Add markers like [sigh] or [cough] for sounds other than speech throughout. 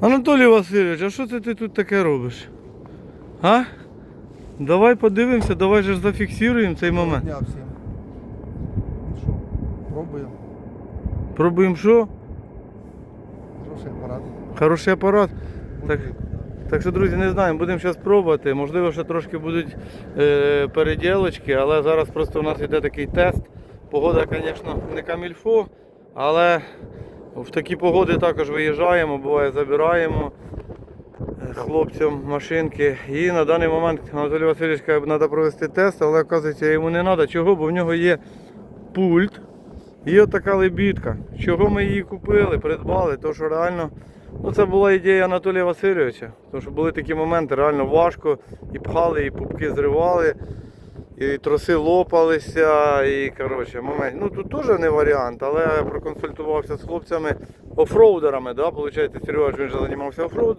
Анатолій Васильович, а що це ти тут таке робиш? А? Давай подивимося, давай же ж зафіксуємо цей момент. Дня всім. Ну що, пробуємо. Пробуємо що? Хороший апарат. Хороший апарат. Так. Так що, друзі, не знаємо, будемо зараз пробувати. Можливо, ще трошки будуть е, переділочки, але зараз просто у нас йде такий тест. Погода, звісно, не камільфо, але в такі погоди також виїжджаємо, буває забираємо е, хлопцям машинки. І на даний момент Анатолій Васильович каже, треба провести тест, але оказується йому не треба. Чого? Бо в нього є пульт і от така лебідка. Чого ми її купили, придбали, то що реально. Ну, це була ідея Анатолія Васильовича. Тому що були такі моменти, реально важко. І пхали, і пупки зривали, і троси лопалися. І коротше, момент. Ну тут теж не варіант, але я проконсультувався з хлопцями офроудерами. Да? Получається, Серега він же займався офроуд,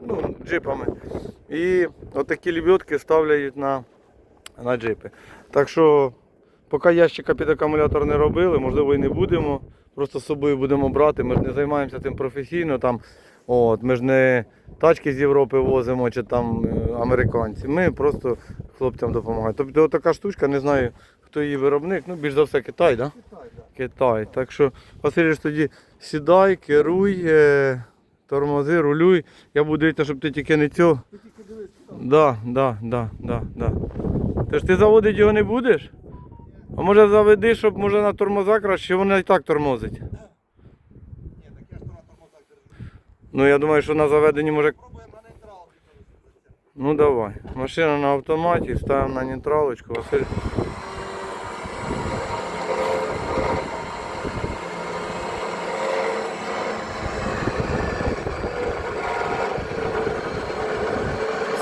ну, джипами. І отакі лебедки ставляють на, на джипи. Так що, поки ящика під акумулятор не робили, можливо і не будемо. Просто з собою будемо брати. Ми ж не займаємося тим професійно. Там, от, ми ж не тачки з Європи возимо чи там е, американці. Ми просто хлопцям допомагаємо. Тобто така штучка, не знаю, хто її виробник. Ну, більш за все Китай, так? Да? Китай, да. Китай. Так що, Василь, тоді сідай, керуй, е, тормози, рулюй. Я буду дивитися, щоб ти тільки не цього. Ти тільки дивись. Да, да, да, да, да. Ти ти заводити його не будеш? А може заведи, щоб може на тормоза краще, воно і так тормозить. Ні, так я ж на тормозах держу. Ну я думаю, що на заведенні може. Ну давай. Машина на автоматі, ставимо на нейтралочку. Василь.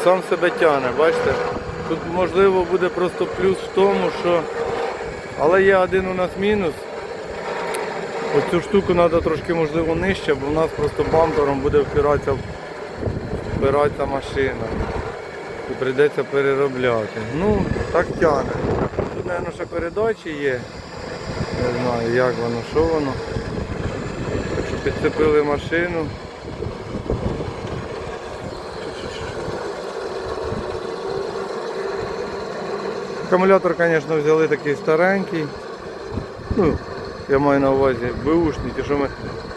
Сам себе тягне, бачите? Тут можливо буде просто плюс в тому, що. Але є один у нас мінус. Оцю штуку треба трошки можливо нижче, бо в нас просто бампером буде впиратися, впиратися машина. І прийдеться переробляти. Ну, так тягне. Тут, мабуть, ще передачі є. Не знаю, як воно, що воно. Так що підцепили машину. Акумулятор, звісно, взяли такий старенький. Ну, я маю на увазі беушний, ті, що ми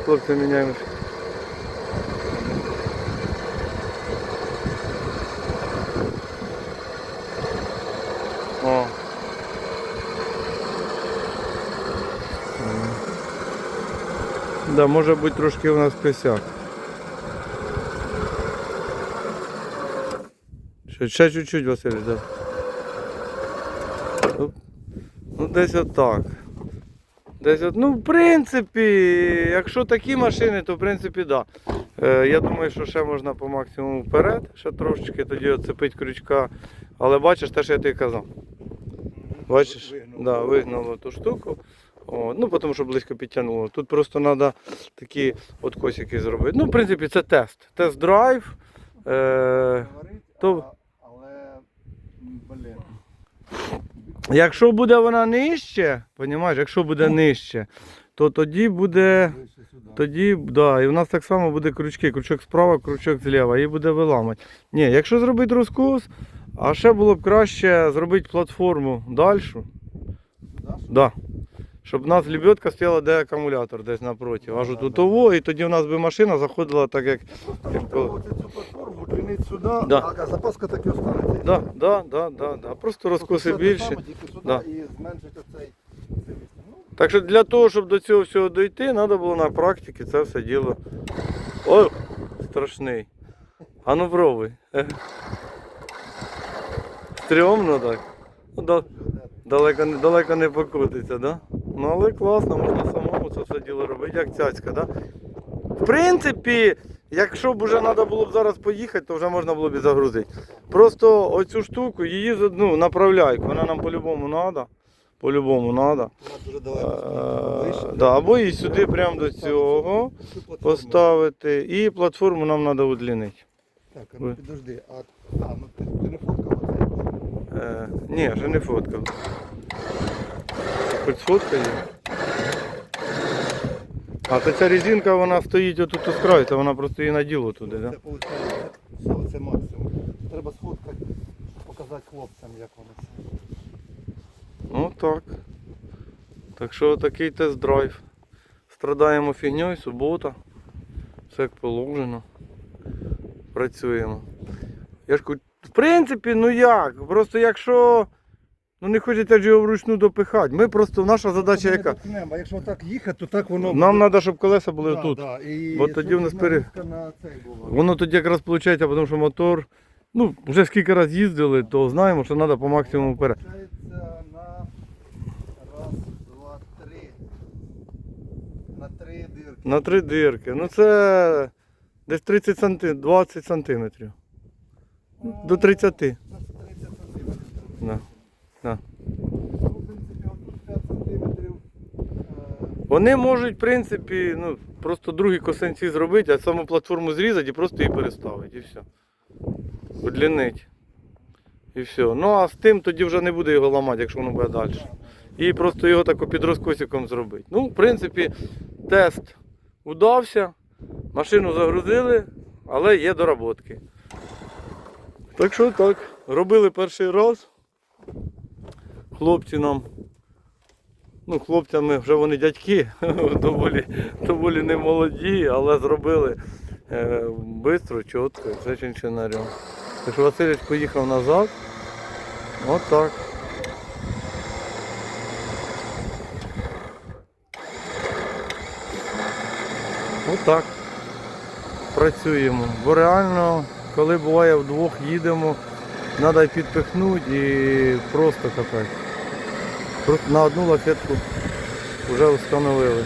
з хлопцем міняємо. О. М. Да, може бути трошки у нас косяк. Ще, ще чуть-чуть, Василь, да. Ну, десь отак. Десь от, ну, в принципі, якщо такі машини, то в принципі, так. Да. Е, я думаю, що ще можна по максимуму вперед, ще трошечки тоді оцепить крючка. Але бачиш, те, що я тобі казав. Бачиш? Вигнуло. Да, вигнало ту штуку. О, ну, тому що близько підтягнуло. Тут просто треба такі от косики зробити. Ну, в принципі, це тест. Тест-драйв. Е, то- але, блін. якщо буде вона нижче, понімаєш, якщо буде нижче, то тоді буде. Тоді, да, і в нас так само буде крючки, крючок справа, крючок зліва, і буде виламати. Ні, якщо зробити розкос, а ще було б краще зробити платформу дальшу, Да, що? да. Щоб у нас лебедка стояла, де акумулятор десь напроти. Аж Да, тут того, і тоді у нас би машина заходила так, як. Просто попробувати цю платформу, длинить сюди, Да. а запаска так і останеться. Да, да, да, да, да. Просто розкоси більше. Да. і цей. Ну, Так що для того, щоб до цього всього дойти, треба було на практиці це все діло. Ой, страшний. А ну пробуй. Е. Стрьомно так. Ну, да, далеко, не- далеко не покотиться, да? Ну але класно, можна самому це все діло робити, як цяцька, да? В принципі, якщо б вже треба було б зараз поїхати, то вже можна було б і загрузити. Просто оцю штуку, її ну, направляйку, вона нам по-любому треба. По-любому треба. Е, Да, або і сюди прямо до цього поставити. І платформу нам треба удлінити. Так, а ну підожди, а, а ну ти, ти не фоткав? Е, ні, вже не фоткав. Хоч сфоткаю. А то ця резинка вона стоїть отут у краю, це вона просто її наділо туди, так? Це да? виходить, все, це максимум. Треба сфоткати, щоб показати хлопцям, як воно це. Ну так. Так що такий тест-драйв. Страдаємо фігньою, субота. Все як положено. Працюємо. Я ж кажу, в принципі, ну як? Просто якщо ну не хочеться ж його вручну допихати. Ми просто, наша задача Ми яка? доткнемо, А якщо так їхати, то так воно Нам треба, щоб колеса були Да, тут. да, і Бо тоді в нас пере- ручка на цей була. Воно тоді якраз виходить, тому що мотор, ну, вже скільки разів їздили, то знаємо, що треба по максимуму вперед. Получається на раз, два, три. На три дирки. На три дирки. Ну це десь 30 санти... 20 сантиметрів. До 30. Це 30 сантиметрів. Да. Да. Ну, в принципі, отут 5 сантиметрів. е, Вони можуть, в принципі, ну, просто другі косинці зробити, а саму платформу зрізати і просто її переставити. І все. Удлінить. І все. Ну а з тим тоді вже не буде його ламати, якщо воно буде далі. І просто його так під розкосиком зробити. Ну, в принципі, тест удався. Машину загрузили, але є доработки. Так що так, робили перший раз. Хлопці нам Ну, хлопцями вже вони дядьки, [laughs] доволі, доволі не молоді, але зробили е, швидко, чітко, і все чинчинарем. Що Васильович поїхав назад. От так. От так. Працюємо. Бо реально, коли буває вдвох їдемо, треба підпихнути і просто капець. На одну лафетку вже встановили.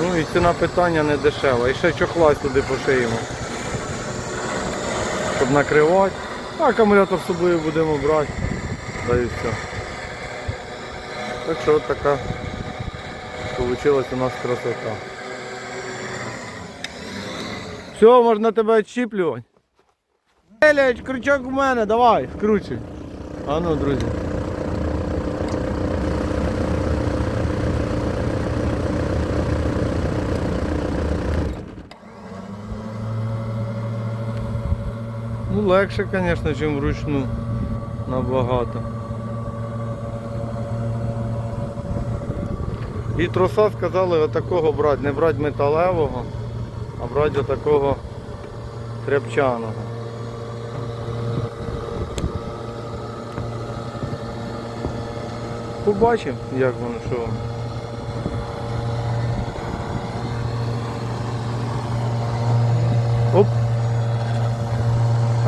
Ну і ціна питання не дешева. І ще чохла сюди пошиємо. Щоб накривати. А акумулятор з собою будемо брати. Да і все. Так що от така вийшла у нас красота. Все, можна тебе відчіплювати. Еляч, крючок у мене, давай, вкручуй. А ну, друзі. Легше, звісно, ніж вручну. Набагато. І троса сказали отакого брати, не брати металевого, а брати отакого тряпчаного. Побачимо, як воно, що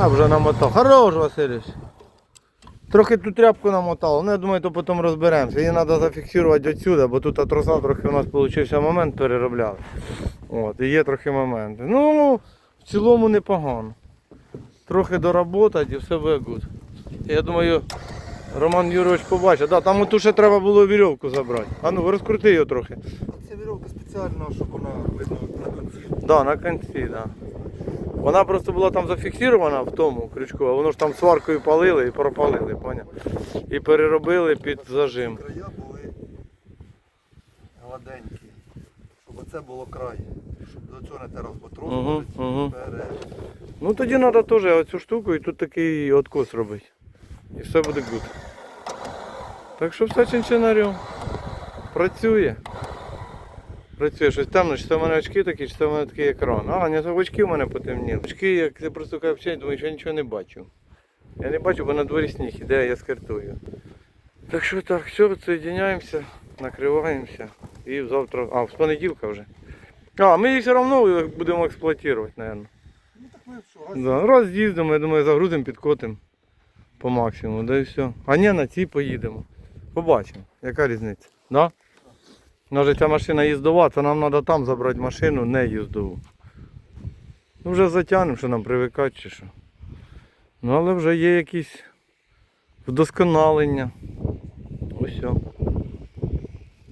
А, вже намотав. Хорош, Васильович. Трохи ту тряпку намотав, ну я думаю, то потім розберемося. Її треба зафіксувати відсюди, бо тут троса трохи у нас вийшов момент переробляли. От, і є трохи моменти. Ну, в цілому непогано. Трохи доработати і все буде гуд. Я думаю, Роман Юрович побачить. Да, там оту ще треба було вірьовку забрати. А ну розкрути його трохи. Це вірьовка спеціально, щоб вона видно на кінці. Да, на кінці, да. Вона просто була там зафіксована в тому крючку, а воно ж там сваркою палили і пропалили, поняв? І переробили під зажим. Края були гладенькі, щоб оце було край. Щоб до цього не терав Угу, угу. Ну тоді треба теж оцю штуку і тут такий откос робити. І все буде гуд. Так що все чинчинарем. Працює. Працює щось темно, чи це в мене очки такі, чи це в мене такий екран. А, не то очки в мене потемніли. Очки, як я просто капчать, думаю, що я нічого не бачу. Я не бачу, бо на дворі сніг іде, я скартую. Так що так, все, відсоєдняємося, накриваємося. І завтра. А, з понеділка вже. А, ми їх все одно будемо експлуатувати, мабуть. Ну так ми що, раз Да, раз з'їздимо, я думаю, загрузимо, підкотимо по максимуму, да і все. А ні, на цій поїдемо. Побачимо, яка різниця. Да? Може ця машина їздова, це нам треба там забрати машину, не їздову. Ну вже затягнемо, що нам привикати чи що. Ну але вже є якісь вдосконалення. Ось.